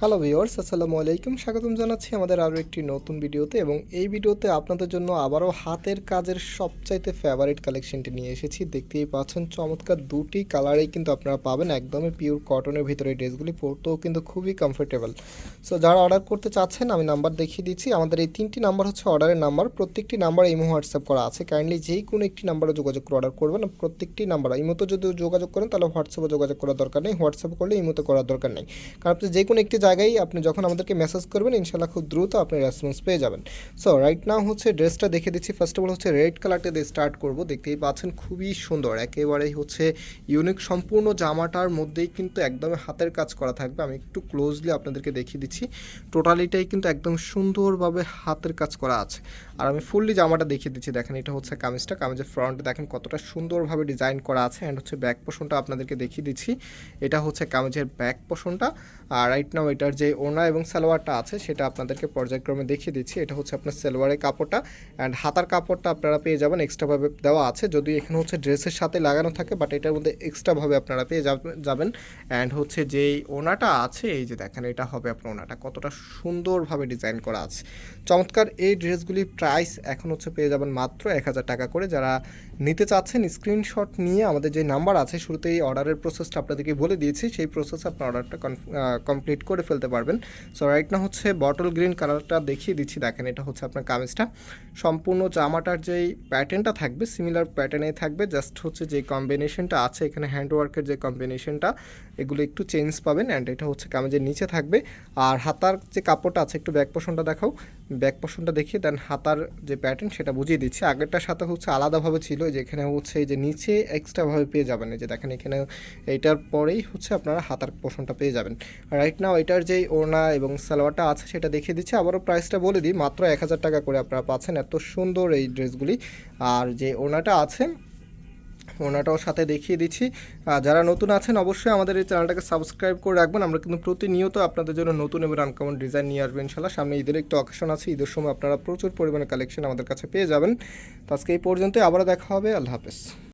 Hello viewers আসসালামু আলাইকুম। স্বাগতম জানাচ্ছি আমাদের আরও একটি নতুন ভিডিওতে এবং এই ভিডিওতে আপনাদের জন্য আবারও হাতের কাজের সবচাইতে ফেভারিট কালেকশনটি নিয়ে এসেছি। দেখতেই পাচ্ছেন, চমৎকার দুটি কালারেই কিন্তু আপনারা পাবেন। একদমই পিওর কটনের ভিতরে ড্রেসগুলি পরতেও কিন্তু খুবই কমফোর্টেবল সো যারা অর্ডার করতে চাচ্ছেন, আমি নাম্বার দেখিয়ে দিচ্ছি। আমাদের এই তিনটি নাম্বার হচ্ছে অর্ডারের নাম্বার প্রত্যেকটি নাম্বার ইমো হোয়াটসঅ্যাপ করা আছে। কাইন্ডলি যেই কোনো একটি নাম্বারে যোগাযোগ করে অর্ডার করবেন। প্রত্যেকটি নাম্বার ইমোতে যদি যোগাযোগ করেন, তাহলে হোয়াটসঅ্যাপে যোগাযোগ করার দরকার নেই। হোয়াটসঅ্যাপ করলে ইমোতে করার দরকার নেই। কারণ যে কোনো একটি জায়গায় আপনি যখন আমাদেরকে মেসেজ করবেন ইনশাল্লাহ খুব দ্রুত আপনি রেসপন্স পেয়ে যাবেন। সো রাইট নাও হচ্ছে ড্রেসটা দেখে দিচ্ছি। ফার্স্ট অফ অল হচ্ছে রেড কালারটা দিয়ে স্টার্ট করব। দেখতেই পাচ্ছেন খুবই সুন্দর। একেবারেই হচ্ছে ইউনিক সম্পূর্ণ জামাটার মধ্যেই কিন্তু একদম হাতের কাজ করা থাকবে। আমি একটু ক্লোজলি আপনাদেরকে দেখিয়ে দিচ্ছি। টোটালিটাই কিন্তু একদম সুন্দরভাবে হাতের কাজ করা আছে। আর আমি ফুললি জামাটা দেখিয়ে দিচ্ছি। দেখেন, এটা হচ্ছে কামিজটা। কামিজের ফ্রন্টে দেখেন কতটা সুন্দরভাবে ডিজাইন করা আছে। অ্যান্ড হচ্ছে ব্যাক পোষণটা আপনাদেরকে দেখিয়ে দিচ্ছি। এটা হচ্ছে কামিজের ব্যাক পোষণটা আর রাইট নাও এটার যে ওনা এবং সালোয়ারটা আছে, সেটা আপনাদেরকে পর্যায়ক্রমে দেখিয়ে দিচ্ছি। এটা হচ্ছে আপনার সালোয়ারের কাপড়টা। অ্যান্ড হাতার কাপড়টা আপনারা পেয়ে যাবেন এক্সট্রাভাবে দেওয়া আছে। যদি এখানে হচ্ছে ড্রেসের সাথে লাগানো থাকে বাট এটার মধ্যে এক্সট্রাভাবে আপনারা পেয়ে যাবে- যাবেন। অ্যান্ড হচ্ছে যেই ওনাটা আছে, এই যে দেখেন, এটা হবে আপনার ওনাটা কতটা সুন্দরভাবে ডিজাইন করা আছে। চমৎকার, এই ড্রেসগুলির প্রাইস এখন হচ্ছে পেয়ে যাবেন মাত্র এক হাজার টাকা করে। যারা নিতে চাচ্ছেন স্ক্রিনশট নিয়ে আমাদের যে নাম্বার আছে, শুরুতেই অর্ডারের প্রসেসটা আপনাদেরকে বলে দিয়েছি। সেই প্রসেস আপনার অর্ডারটা কমপ্লিট করে ফেলতে পারবেন। সো রাইট না হচ্ছে বটল গ্রিন কালারটা দেখিয়ে দিচ্ছি। দেখেন, এটা হচ্ছে আপনার কামিজটা। সম্পূর্ণ জামাটার যেই প্যাটার্নটা থাকবে সিমিলার প্যাটার্নেই থাকবে। জাস্ট হচ্ছে যে কম্বিনেশনটা আছে, এখানে হ্যান্ড ওয়ার্কের যে কম্বিনেশনটা এগুলো একটু চেঞ্জ পাবেন অ্যান্ড এটা হচ্ছে কামিজের নিচে থাকবে। আর হাতার যে কাপড়টা আছে, একটু ব্যাক পোষণটা দেখাও। ব্যাক পোষণটা দেখিয়ে দেন হাতার যে প্যাটার্ন সেটা বুঝিয়ে দিচ্ছি। আগেরটার সাথে হচ্ছে আলাদাভাবে ছিল যে এখানে হচ্ছে যে নিচে এক্সট্রাভাবে পেয়ে যাবেন। যে দেখেন এখানে এইটার পরেই হচ্ছে আপনারা হাতার পোষণটা পেয়ে যাবেন। রাইট নাও এটার যেই ওড়না এবং সালোয়ারটা আছে সেটা দেখিয়ে দিচ্ছি। আবারও প্রাইসটা বলে দিই, মাত্র এক হাজার টাকা করে আপনারা পাচ্ছেন। এত সুন্দর এই ড্রেসগুলি। আর যে ওড়নাটা আছে ওনাটাও সাথে দেখিয়ে দিচ্ছি। যারা নতুন আছেন, অবশ্যই আমাদের এই চ্যানেলটাকে সাবস্ক্রাইব করে রাখবেন। আমরা কিন্তু প্রতিনিয়ত আপনাদের জন্য নতুন এবং আনকমন ডিজাইন নিয়ে আসবেন ইনশাল্লাহ সামনে ঈদের একটু অকেশন আছে, ঈদের সময় আপনারা প্রচুর পরিমাণে কালেকশন আমাদের কাছে পেয়ে যাবেন। তো আজকে এই পর্যন্তই, আবারও দেখা হবে। আল্লাহ হাফেজ।